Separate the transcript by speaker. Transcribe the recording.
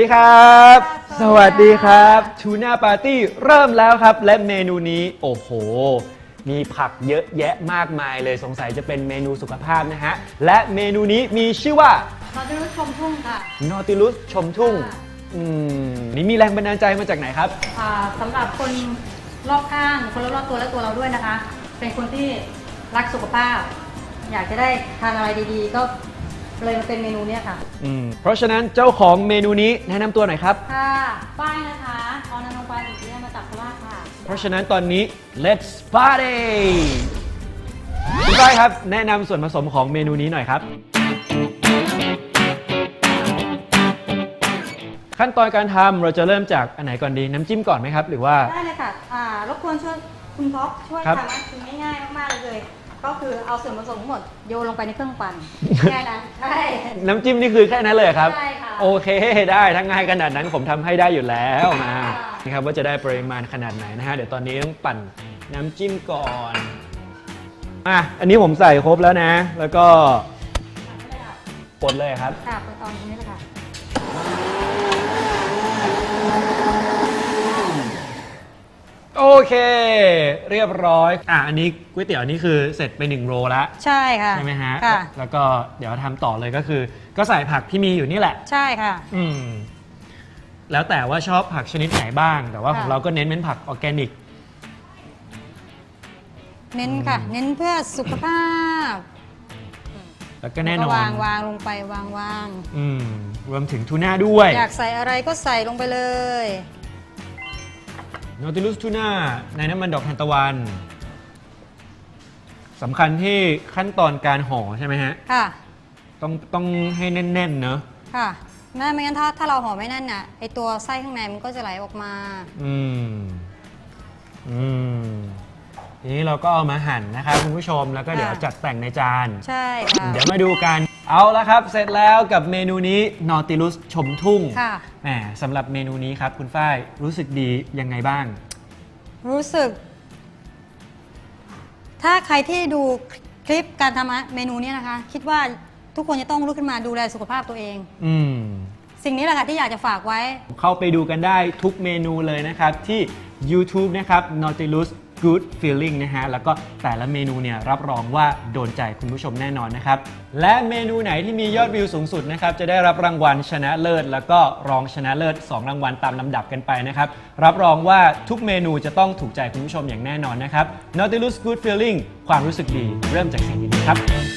Speaker 1: ดีครับ สวัสดีครับทูน่าปาร์ตี้เริ่มแล้วครับ และเมนูนี้โอ้โห มีผักเยอะแยะมากมายเลยสงสัยจะเป็นเมนูสุขภาพนะฮะ และเมนูนี้มีชื่อว่า
Speaker 2: เราจะรู้ชมทุ่งค่ะ
Speaker 1: นอติลุสชมทุ่ง
Speaker 2: ค่ะ
Speaker 1: อืมนี่มีแรงบันดาลใจมาจากไหนครับ
Speaker 2: อ่าสำหรับคนรอบข้าง คนรอบๆตัวและตัวเราด้วยนะคะ เป็นคนที่รักสุขภาพ อยากจะได้ทานอะไรดีๆ ก็ เลยมาเป็นเมนูเนี้ยค่ะ
Speaker 1: อืมเพราะฉะนั้นเจ้าของเมนูนี้แนะนำตัวหน่อยครับ
Speaker 2: ค่ะป้ายนะคะออนันต์ปานอยู่ที่นี่มาจากโคราชค่ะ
Speaker 1: เพราะฉะนั้นตอนนี้ let's party คุณก้อยครับ แนะนำส่วนผสมของเมนูนี้หน่อยครับ ขั้นตอนการทำเราจะเริ่มจากอันไหนก่อนดี น้ำจิ้มก่อนไหมครับ หรือว่า
Speaker 2: ได้เลยค่ะ อ่ารบกวนช่วยคุณท็อปช่วย
Speaker 1: ครับ
Speaker 2: ทำนะคือง่ายๆมากๆเลย ก็คือเอาส่วนผสมทั้งหมดโยนลงไปในเครื่องปั่นแค่นั้นใช่
Speaker 1: น้ำจิ้มนี่คือแค่นั้นเลยครับ
Speaker 2: ใช่ค่ะ
Speaker 1: โอเคได้ถ้าง่ายขนาดนั้นผมทำให้ได้อยู่แล้วมา
Speaker 2: ค่ะ
Speaker 1: นะครับว่าจะได้ปริมาณขนาดไหนนะฮะเดี๋ยวตอนนี้ต้องปั่นน้ำจิ้มก่อนอะอันนี้ผมใส่ครบแล้วนะ แล้วก็กดเลยครับ
Speaker 2: ค่ะเปิดตอนนี้เลยค่ะ
Speaker 1: โอ เค เรียบร้อย อะอันนี้ก๋วยเตี๋ยวนี่คือเสร็จไปหนึ่งโรแล้ว
Speaker 2: ใช่ค่ะ
Speaker 1: ใช่ไหมฮะ
Speaker 2: ค่ะ
Speaker 1: แล้วก็เดี๋ยวทำต่อเลยก็คือ ก็ใส่ผักที่มีอยู่นี่แหละ
Speaker 2: ใช่ค่ะ
Speaker 1: อืม แล้วแต่ว่าชอบผักชนิดไหนบ้าง แต่ว่าของ
Speaker 2: ค่ะ
Speaker 1: เราก็เน้นเป็นผักออร์แกนิก
Speaker 2: เน้นค่ะ เน้นเพื่อสุขภาพ
Speaker 1: แล้วก็แน่น
Speaker 2: ล้ว
Speaker 1: อน
Speaker 2: วางวางลงไปวางวาง
Speaker 1: อืมรวมถึงทูน่าด้วย
Speaker 2: อยากใส่อะไรก็ใส่ลงไปเลย
Speaker 1: นอติลุสทูน่าในน้ำมันดอกทานตะวันสำคัญที่ขั้นตอนการห่อใช่ไหมฮะ
Speaker 2: ค่ะ
Speaker 1: ต้องต้องให้แน่นๆเนอะ
Speaker 2: ค่ะไม่ไม่งั้นถ้าถ้าเราห่อไม่แน่นน่ะไอตัวไส้ข้างในมันก็จะไหลออกมา
Speaker 1: อืม อืม ทีนี้เราก็เอามาหั่นนะครับคุณผู้ชมแล้วก็เดี๋ยว
Speaker 2: ค่ะ
Speaker 1: จัดแต่งในจาน
Speaker 2: ใช่ค่ะ
Speaker 1: เดี๋ยวมาดูกัน เอาละครับ เสร็จแล้วกับเมนูนี้นอติลุสชมทุ่ง
Speaker 2: ค่ะ
Speaker 1: แหมสำหรับเมนูนี้ครับ คุณฝ้ายรู้สึกดียังไงบ้าง
Speaker 2: รู้สึก ถ้าใครที่ดูคลิปการทำเมนูเนี้นะคะ คิดว่าทุกคนจะต้องลุกขึ้นมาดูแลสุขภาพตัวเอง
Speaker 1: อืม
Speaker 2: สิ่งนี้แหละค่ะที่อยากจะฝากไว้
Speaker 1: เข้าไปดูกันได้ทุกเมนูเลยนะครับ ที่ YouTube นะครับ Nautilus Good Feeling นะฮะ แล้วก็แต่ละเมนูเนี่ยรับรองว่าโดนใจคุณผู้ชมแน่นอนนะครับ และเมนูไหนที่มียอดวิวสูงสุดนะครับ จะได้รับรางวัลชนะเลิศ แล้วก็รองชนะเลิศ 2 รางวัลตามลำดับกันไปนะครับ รับรองว่าทุกเมนูจะต้องถูกใจคุณผู้ชมอย่างแน่นอนนะครับ Nautilus Good Feeling ความรู้สึกดีเริ่มจากสิ่งดีๆครับ